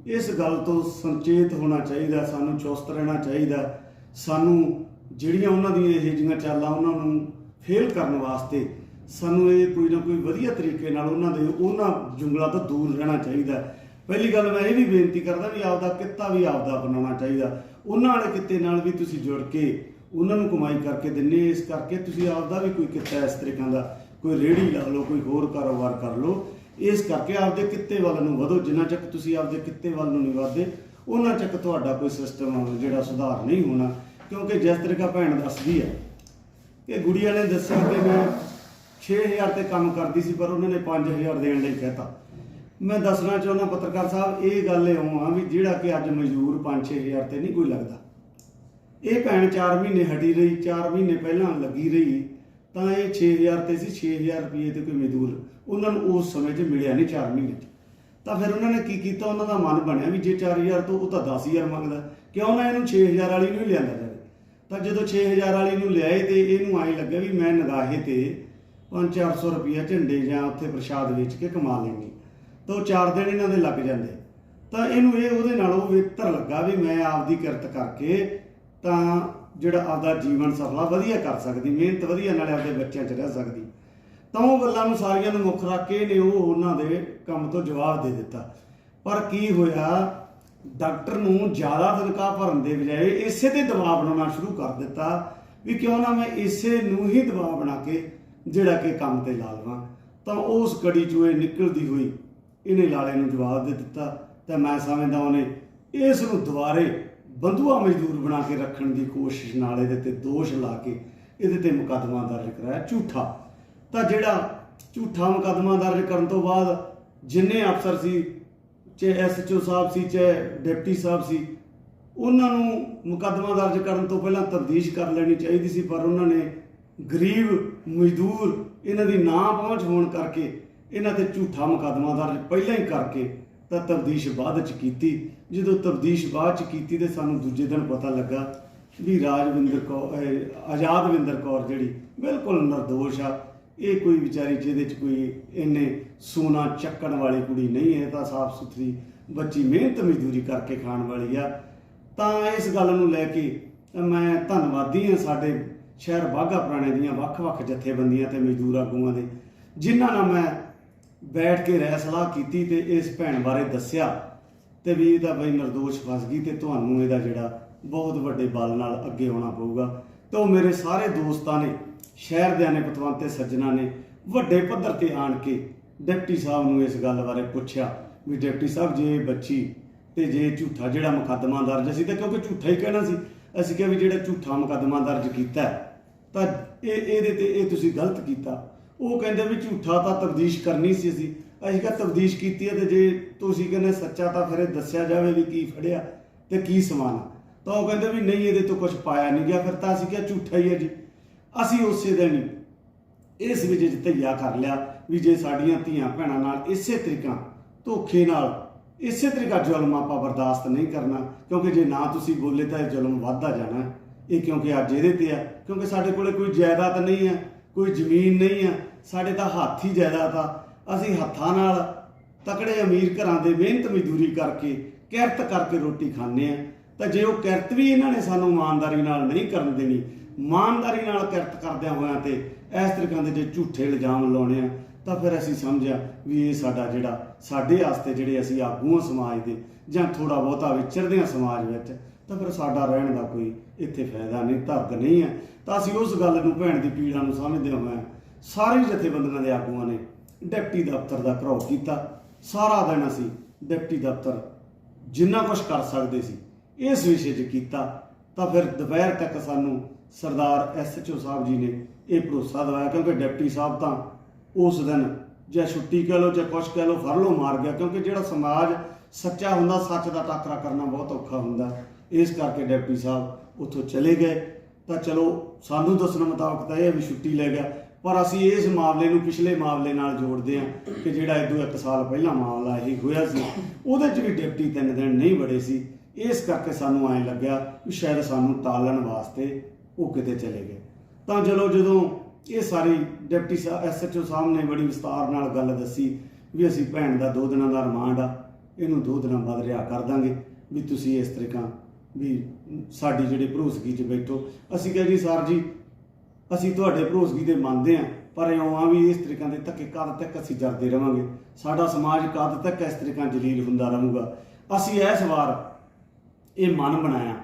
ਇਸ ਗੱਲ ਤੋਂ ਸੰਚੇਤ ਹੋਣਾ ਚਾਹੀਦਾ, ਸਾਨੂੰ ਚੁਸਤ ਰਹਿਣਾ ਚਾਹੀਦਾ ਸਾਨੂੰ ਜਿਹੜੀਆਂ ਉਹਨਾਂ ਦੀਆਂ ਇਹ ਜਿਹੀਆਂ ਚਾਲਾਂ ਉਹਨਾਂ ਨੂੰ ਫੇਲ ਕਰਨ ਵਾਸਤੇ ਸਾਨੂੰ ਇਹ ਕੋਈ ਨਾ ਕੋਈ ਵਧੀਆ ਤਰੀਕੇ ਨਾਲ ਉਹਨਾਂ ਦੇ ਉਹਨਾਂ ਜੁੰਗਲਾਂ ਤੋਂ ਦੂਰ ਰਹਿਣਾ ਚਾਹੀਦਾ ਪਹਿਲੀ ਗੱਲ ਮੈਂ ਇਹ ਵੀ ਬੇਨਤੀ ਕਰਦਾ ਵੀ ਆਪਦਾ ਕਿੱਤਾ ਵੀ ਆਪਦਾ ਬਣਾਉਣਾ ਚਾਹੀਦਾ। ਉਹਨਾਂ ਵਾਲੇ ਕਿੱਤੇ ਨਾਲ ਵੀ ਤੁਸੀਂ ਜੁੜ ਕੇ ਉਹਨਾਂ ਨੂੰ ਕਮਾਈ ਕਰਕੇ ਦਿੰਨੇ ਇਸ ਕਰਕੇ ਤੁਸੀਂ ਆਪਦਾ ਵੀ ਕੋਈ ਕਿੱਤਾ ਇਸ ਤਰੀਕਾਂ ਦਾ, ਕੋਈ ਰੇੜੀ ਲਾ ਲਓ, ਕੋਈ ਹੋਰ ਕਾਰੋਬਾਰ ਕਰ ਲਓ। ਇਸ ਕਰਕੇ ਆਪਦੇ ਕਿੱਤੇ ਵੱਲ ਨੂੰ ਵਧੋ, ਜਿੰਨਾ ਚੱਕ ਤੁਸੀਂ ਆਪਦੇ ਕਿੱਤੇ ਵੱਲ ਨੂੰ ਨਹੀਂ ਵਧਦੇ ਉਹਨਾਂ ਚੱਕ ਤੁਹਾਡਾ ਕੋਈ ਸਿਸਟਮ ਜਿਹੜਾ ਸੁਧਾਰ ਨਹੀਂ ਹੋਣਾ, ਕਿਉਂਕਿ ਜਿਸ ਤਰੀਕਾ ਭੈਣ ਦੱਸਦੀ ਹੈ ਕਿ ਗੁੜੀਆ ਨੇ ਦੱਸਿਆ ਕਿ ਮੈਂ 6000 ਤੇ ਕੰਮ ਕਰਦੀ ਸੀ, ਪਰ ਉਹਨਾਂ ਨੇ 5000 ਦੇਣ ਲਈ ਕਹਿਤਾ। ਮੈਂ ਦੱਸਣਾ ਚਾਹੁੰਦਾ ਪੱਤਰਕਾਰ ਸਾਹਿਬ, ਇਹ ਗੱਲ ਇਉਂ ਆ ਵੀ ਜਿਹੜਾ ਕਿ ਅੱਜ ਮਜ਼ਦੂਰ 5-6000 ਤੇ ਨਹੀਂ ਕੋਈ ਲੱਗਦਾ। ਇਹ ਭੈਣ 4 ਮਹੀਨੇ ਹਟੀ ਰਹੀ 4 ਮਹੀਨੇ ਪਹਿਲਾਂ ਲੱਗੀ ਰਹੀ, ਤਾਂ ਇਹ 6000 ਤੇ ਸੀ 6000 ਰੁਪਏ ਤੇ ਕੋਈ ਮਜ਼ਦੂਰ। ਉਹਨਾਂ ਨੂੰ ਉਸ ਸਮੇਂ 'ਚ ਮਿਲਿਆ ਨਹੀਂ 4 ਮਹੀਨੇ 'ਚ। ਤਾਂ ਫਿਰ ਉਹਨਾਂ ਨੇ ਕੀ ਕੀਤਾ? ਉਹਨਾਂ ਦਾ ਮਨ ਬਣਿਆ ਵੀ ਜੇ 4000 ਤੋਂ ਉਹ ਤਾਂ 10000 ਮੰਗਦਾ। ਕਿਉਂ ਨਾ ਇਹਨੂੰ 6000 ਵਾਲੀ ਨੂੰ ਹੀ ਲਿਆਂਦਾ ਜਾਵੇ ਤਾਂ ਜਦੋਂ 6000 ਵਾਲੀ ਨੂੰ ਲਿਆਏ ਤੇ ਇਹਨੂੰ ਐਂ ਲੱਗਿਆ ਵੀ ਮੈਂ ਨਗਾਹੇ ਤੇ 5-400 ਰੁਪਏ ਝੰਡੇ ਜਾਂ ਉੱਥੇ ਪ੍ਰਸ਼ਾਦ ਵੇਚ ਕੇ ਕਮਾ ਲੈਂਗੀ ਤਾਂ ਉਹ ਚਾਰ ਦਿਨ ਇਹਨਾਂ ਦੇ ਲੱਗ ਜਾਂਦੇ। ਤਾਂ ਇਹਨੂੰ ਇਹ ਉਹਦੇ ਨਾਲ ਉਹ ਬਿਹਤਰ ਲੱਗਾ ਵੀ ਮੈਂ ਆਪਦੀ ਕਿਰਤ ਕਰਕੇ ਤਾਂ ਜਿਹੜਾ ਆਪਦਾ ਜੀਵਨ ਸਫਲਾ ਵਧੀਆ ਕਰ ਸਕਦੀ, ਮਿਹਨਤ ਵਧੀਆ ਨਾਲੇ ਆਪਦੇ ਬੱਚਿਆਂ 'ਚ ਰਹਿ ਸਕਦੀ। ਤਾਂ ਉਹ ਗੱਲਾਂ ਨੂੰ ਸਾਰੀਆਂ ਨੂੰ ਮੁੱਖ ਰੱਖ ਕੇ ਇਹਨੇ ਉਹ ਉਹਨਾਂ ਦੇ ਕੰਮ ਤੋਂ ਜਵਾਬ ਦੇ ਦਿੱਤਾ। ਪਰ ਕੀ ਹੋਇਆ? ਡਾਕਟਰ ਨੂੰ ਜ਼ਿਆਦਾ ਤਨਖਾਹ ਭਰਨ ਦੇ ਬਜਾਏ ਇਸੇ ਤੇ ਦਬਾਅ ਬਣਾਉਣਾ ਸ਼ੁਰੂ ਕਰ ਦਿੱਤਾ ਵੀ ਕਿਉਂ ਨਾ ਮੈਂ ਇਸੇ ਨੂੰ ਹੀ ਦਬਾਅ ਬਣਾ ਕੇ ਜਿਹੜਾ ਕਿ ਕੰਮ ਤੇ ਲਾ ਲਵਾਂ ਤਾਂ ਉਸ ਕੜੀ ਚੋਂ ਇਹ ਨਿਕਲਦੀ ਹੋਈ ਇਹਨੇ ਲਾਲੇ ਨੂੰ ਜਵਾਬ ਦੇ ਦਿੱਤਾ। ਤਾਂ ਮੈਂ ਸਮਝਦਾ ਉਹਨੇ ਇਸ ਨੂੰ ਦੁਬਾਰੇ ਬੰਧੂਆ ਮਜ਼ਦੂਰ ਬਣਾ ਕੇ ਰੱਖਣ ਦੀ ਕੋਸ਼ਿਸ਼ ਨਾਲ ਇਹਦੇ ਤੇ ਦੋਸ਼ ਲਾ ਕੇ ਇਹਦੇ ਤੇ ਮੁਕੱਦਮਾ ਦਰਜ ਕਰਾਇਆ। ਝੂਠਾ। ਤਾਂ ਜਿਹੜਾ ਝੂਠਾ ਮੁਕੱਦਮਾ ਦਰਜ ਕਰਨ ਤੋਂ ਬਾਅਦ ਜਿੰਨੇ ਅਫਸਰ ਸੀ, ਚਾਹੇ ਐਸਐਚਓ ਸਾਹਿਬ ਸੀ, ਚਾਹੇ ਡਿਪਟੀ ਸਾਹਿਬ ਸੀ, ਉਹਨਾਂ ਨੂੰ ਮੁਕੱਦਮਾ ਦਰਜ ਕਰਨ ਤੋਂ ਪਹਿਲਾਂ ਤਬਦੀਸ਼ ਕਰ ਲੈਣੀ ਚਾਹੀਦੀ ਸੀ, ਪਰ ਉਹਨਾਂ ਨੇ ਗਰੀਬ, ਮਜ਼ਦੂਰ, ਇਹਨਾਂ ਦੀ ਨਾ ਪਹੁੰਚ ਹੋਣ ਕਰਕੇ ਇਹਨਾਂ ਤੇ ਝੂਠਾ ਮੁਕੱਦਮਾ ਦਰਜ ਪਹਿਲਾਂ ਹੀ ਕਰਕੇ ਤਾਂ ਤਬਦੀਸ਼ ਬਾਅਦ ਚ ਕੀਤੀ। ਜਦੋਂ ਤਬਦੀਸ਼ ਬਾਅਦ ਚ ਕੀਤੀ ਤੇ ਸਾਨੂੰ ਦੂਜੇ ਦਿਨ ਪਤਾ ਲੱਗਾ ਵੀ ਰਾਜਵਿੰਦਰ ਕੌਰ, ਇਹ ਆਜ਼ਾਦਵਿੰਦਰ ਕੌਰ ਜਿਹੜੀ ਬਿਲਕੁਲ ਨਿਰਦੋਸ਼ ਆ। ਇਹ ਕੋਈ ਵਿਚਾਰੀ ਜਿਹਦੇ ਚ ਕੋਈ ਇੰਨੇ ਸੋਨਾ ਚੱਕਣ ਵਾਲੀ ਕੁੜੀ ਨਹੀਂ ਹੈ ਤਾਂ ਸਾਫ਼ ਸੁਥਰੀ ਬੱਚੀ ਮਿਹਨਤ ਮਜ਼ਦੂਰੀ ਕਰਕੇ ਖਾਣ ਵਾਲੀ ਆ। ਤਾਂ ਇਸ ਗੱਲ ਨੂੰ ਲੈ ਕੇ ਮੈਂ ਧੰਨਵਾਦੀ ਹਾਂ ਸਾਡੇ ਸ਼ਹਿਰ ਬਾਘਾ ਪੁਰਾਣੇ ਦੀਆਂ ਵੱਖ-ਵੱਖ ਜਥੇਬੰਦੀਆਂ ਤੇ ਮਜ਼ਦੂਰ ਆਗੂਆਂ ਦੇ, ਜਿਨ੍ਹਾਂ ਨਾਲ ਮੈਂ ਬੈਠ ਕੇ ਰਹਿ ਸਲਾਹ ਕੀਤੀ ਤੇ ਇਸ ਭੈਣ ਬਾਰੇ ਦੱਸਿਆ ਤੇ ਵੀ ਇਹਦਾ ਬਈ ਨਿਰਦੋਸ਼ ਫਸ ਗਈ ਤੇ ਤੁਹਾਨੂੰ ਇਹਦਾ ਜਿਹੜਾ ਬਹੁਤ ਵੱਡੇ ਬਲ ਨਾਲ ਅੱਗੇ ਆਉਣਾ ਪਊਗਾ। ਤੇ ਉਹ ਮੇਰੇ ਸਾਰੇ ਦੋਸਤਾਂ ਨੇ ਸ਼ਹਿਰ ਦੇ ਨੇ ਪਤਵੰਤੇ ਸੱਜਣਾ ਨੇ ਵੱਡੇ ਪੱਧਰ ਤੇ ਆਣ ਕੇ ਡਿਪਟੀ ਸਾਹਿਬ ਨੂੰ ਇਸ ਗੱਲ ਬਾਰੇ ਪੁੱਛਿਆ ਵੀ ਡਿਪਟੀ ਸਾਹਿਬ, ਜੇ ਬੱਚੀ ਤੇ ਜੇ ਝੂਠਾ ਜਿਹੜਾ ਮੁਕੱਦਮਾ ਦਰਜ ਸੀ, ਤਾਂ ਕਿਉਂਕਿ ਝੂਠਾ ਹੀ ਕਹਿਣਾ ਸੀ, ਅਸੀਂ ਕਿਹਾ ਵੀ ਜਿਹੜਾ ਝੂਠਾ ਮੁਕੱਦਮਾ ਦਰਜ ਕੀਤਾ ਤਾਂ ਇਹ ਇਹਦੇ ਤੇ ਇਹ ਤੁਸੀਂ ਗਲਤ ਕੀਤਾ। ਉਹ ਕਹਿੰਦੇ ਵੀ ਝੂਠਾ ਤਾਂ ਤਬਦੀਸ਼ ਕਰਨੀ ਸੀ ਅਸੀਂ। ਅਸੀਂ ਕਿਹਾ ਤਬਦੀਸ਼ ਕੀਤੀ ਹੈ ਤੇ ਜੇ ਤੁਸੀਂ ਕਹਿੰਦੇ ਸੱਚਾ ਤਾਂ ਫਿਰ ਇਹ ਦੱਸਿਆ ਜਾਵੇ ਵੀ ਕੀ ਫੜਿਆ ਤੇ ਕੀ ਸਮਾਨ ਤਾਂ ਉਹ ਕਹਿੰਦੇ ਵੀ ਨਹੀਂ, ਇਹਦੇ ਤੋਂ ਕੁਝ ਪਾਇਆ ਨਹੀਂ ਗਿਆ, ਫਿਰ ਤਾਂ ਅਸੀਂ ਕਿਹਾ ਝੂਠਾ ਹੀ ਹੈ ਜੀ। ਅਸੀਂ ਉਸੇ ਦਿਨ ਹੀ ਇਸ ਵਿੱਚ ਧਈਆ ਕਰ ਲਿਆ ਵੀ ਜੇ ਸਾਡੀਆਂ ਧੀਆਂ ਭੈਣਾਂ ਨਾਲ ਇਸੇ ਤਰੀਕਾ ਧੋਖੇ ਨਾਲ ਇਸੇ ਤਰੀਕਾ ਜ਼ੁਲਮ ਆਪਾਂ ਬਰਦਾਸ਼ਤ ਨਹੀਂ ਕਰਨਾ, ਕਿਉਂਕਿ ਜੇ ਨਾ ਤੁਸੀਂ ਬੋਲੇ ਤਾਂ ਇਹ ਜ਼ੁਲਮ ਵੱਧਦਾ ਜਾਣਾ ਇਹ ਕਿਉਂਕਿ ਅੱਜ ਇਹਦੇ ਤੇ ਆ, ਕਿਉਂਕਿ ਸਾਡੇ ਕੋਲੇ ਕੋਈ ਜਾਇਦਾਦ ਨਹੀਂ ਹੈ, ਕੋਈ ਜ਼ਮੀਨ ਨਹੀਂ ਹੈ, ਸਾਡੇ ਤਾਂ ਹੱਥ ਹੀ ਜਾਇਦਾਦ ਆ। ਅਸੀਂ ਹੱਥਾਂ ਨਾਲ ਤਕੜੇ ਅਮੀਰ ਘਰਾਂ ਦੇ ਮਿਹਨਤ ਮਜ਼ਦੂਰੀ ਕਰਕੇ ਕਿਰਤ ਕਰਕੇ ਰੋਟੀ ਖਾਂਦੇ ਆ ਤਾਂ ਜੇ ਉਹ ਕਿਰਤ ਵੀ ਇਹਨਾਂ ਨੇ ਸਾਨੂੰ ਇਮਾਨਦਾਰੀ ਨਾਲ ਨਹੀਂ ਕਰਨ ਦੇਣੀ ਇਮਾਨਦਾਰੀ ਨਾਲ ਕਿਰਤ ਕਰਦਿਆਂ ਹੋਇਆਂ ਤੇ ਇਸ ਤਰੀਕਾਂ ਦੇ ਜੇ ਝੂਠੇ ਇਲਜ਼ਾਮ ਲਾਉਣੇ ਆ, ਤਾਂ ਫਿਰ ਅਸੀਂ ਸਮਝਿਆ ਵੀ ਇਹ ਸਾਡਾ ਜਿਹੜਾ, ਸਾਡੇ ਵਾਸਤੇ ਜਿਹੜੇ ਅਸੀਂ ਆਗੂਆਂ ਸਮਾਜ ਦੇ ਜਾਂ ਥੋੜਾ ਬਹੁਤਾ ਵਿਚਰਦੇ ਆ ਸਮਾਜ ਵਿੱਚ, ਤਾਂ ਫਿਰ ਸਾਡਾ ਰਹਿਣ ਦਾ ਕੋਈ ਇੱਥੇ ਫਾਇਦਾ ਨਹੀਂ, ਧਰਦ ਨਹੀਂ ਹੈ। ਤਾਂ ਅਸੀਂ ਉਸ ਗੱਲ ਨੂੰ ਭੈਣ ਦੀ ਪੀੜਾ ਨੂੰ ਸਮਝਦੇ ਹੋਏ ਸਾਰੇ ਜਥੇਬੰਦੀਆਂ ਦੇ ਆਗੂਆਂ ਨੇ ਡਿਪਟੀ ਦਫ਼ਤਰ ਦਾ ਘਰਾਓ ਕੀਤਾ। ਸਾਰਾ ਦਿਨ ਅਸੀਂ ਡਿਪਟੀ ਦਫ਼ਤਰ ਜਿੰਨਾ ਕੁਝ ਕਰ ਸਕਦੇ ਸੀ, ਇਸ ਵਿਸ਼ੇ 'ਚ ਕੀਤਾ। ਤਾਂ ਫਿਰ ਦੁਪਹਿਰ ਤੱਕ ਸਾਨੂੰ ਸਰਦਾਰ ਐਸਐਚਓ ਸਾਹਿਬ ਜੀ ਨੇ ਇਹ ਭਰੋਸਾ ਦਿਵਾਇਆ, ਕਿਉਂਕਿ ਡਿਪਟੀ ਸਾਹਿਬ ਤਾਂ ਉਸ ਦਿਨ ਜਾਂ ਛੁੱਟੀ ਕਹਿ ਲਓ ਜਾਂ ਕੁਛ ਕਹਿ ਲਓ, ਫਰਲੋ ਮਾਰ ਗਿਆ, ਕਿਉਂਕਿ ਜਿਹੜਾ ਸਮਾਜ ਸੱਚਾ ਹੁੰਦਾ, ਸੱਚ ਦਾ ਟਾਕਰਾ ਕਰਨਾ ਬਹੁਤ ਔਖਾ ਹੁੰਦਾ। ਇਸ ਕਰਕੇ ਡਿਪਟੀ ਸਾਹਿਬ ਉੱਥੋਂ ਚਲੇ ਗਏ। ਤਾਂ ਚਲੋ, ਸਾਨੂੰ ਦੱਸਣ ਮੁਤਾਬਕ ਤਾਂ ਇਹ ਵੀ ਛੁੱਟੀ ਲੈ ਗਿਆ, ਪਰ ਅਸੀਂ ਇਸ ਮਾਮਲੇ ਨੂੰ ਪਿਛਲੇ ਮਾਮਲੇ ਨਾਲ ਜੋੜਦੇ ਹਾਂ ਕਿ ਜਿਹੜਾ ਇਦੋਂ ਇੱਕ ਸਾਲ ਪਹਿਲਾਂ ਮਾਮਲਾ ਇਹ ਹੋਇਆ ਸੀ। ਉਹਦੇ 'ਚ ਵੀ ਡਿਪਟੀ ਤਿੰਨ ਦਿਨ ਨਹੀਂ ਬੜੇ ਸੀ। ਇਸ ਕਰਕੇ ਸਾਨੂੰ ਐਂ ਲੱਗਿਆ ਕਿ ਸ਼ਾਇਦ ਸਾਨੂੰ ਟਾਲਣ ਵਾਸਤੇ ਉਹ ਕਿਤੇ ਚਲੇ ਗਏ। ਤਾਂ ਚਲੋ ਜਦੋਂ ਇਹ ਸਾਰੀ ਡਿਪਟੀ ਐਸਐਚਓ ਸਾਹਿਬ ਨੇ ਬੜੀ ਵਿਸਤਾਰ ਨਾਲ ਗੱਲ ਦੱਸੀ ਵੀ ਅਸੀਂ ਭੈਣ ਦਾ ਦੋ ਦਿਨਾਂ ਦਾ ਰਿਮਾਂਡ ਆ, ਇਹਨੂੰ ਦੋ ਦਿਨਾਂ ਬਾਅਦ ਰਿਹਾ ਕਰ ਦਾਂਗੇ ਵੀ ਤੁਸੀਂ ਇਸ ਤਰੀਕਾ ਵੀ ਸਾਡੀ ਜਿਹੜੇ ਭਰੋਸਗੀ 'ਚ ਬੈਠੋ। ਅਸੀਂ ਕਿਹਾ ਜੀ ਸਰ ਜੀ, ਅਸੀਂ ਤੁਹਾਡੇ ਭਰੋਸਗੀ ਤੇ ਮੰਨਦੇ ਹਾਂ, ਪਰ ਇਉਂ ਆ ਵੀ ਇਸ ਤਰੀਕਾਂ ਦੇ ਧੱਕੇ ਕਦ ਤੱਕ ਅਸੀਂ ਜਰਦੇ ਰਵਾਂਗੇ? ਸਾਡਾ ਸਮਾਜ ਕਦ ਤੱਕ ਇਸ ਤਰੀਕਾਂ ਜਲੀਲ ਹੁੰਦਾ ਰਹੂਗਾ? ਅਸੀਂ ਇਸ ਵਾਰ ਇਹ ਮਨ ਬਣਾਇਆ।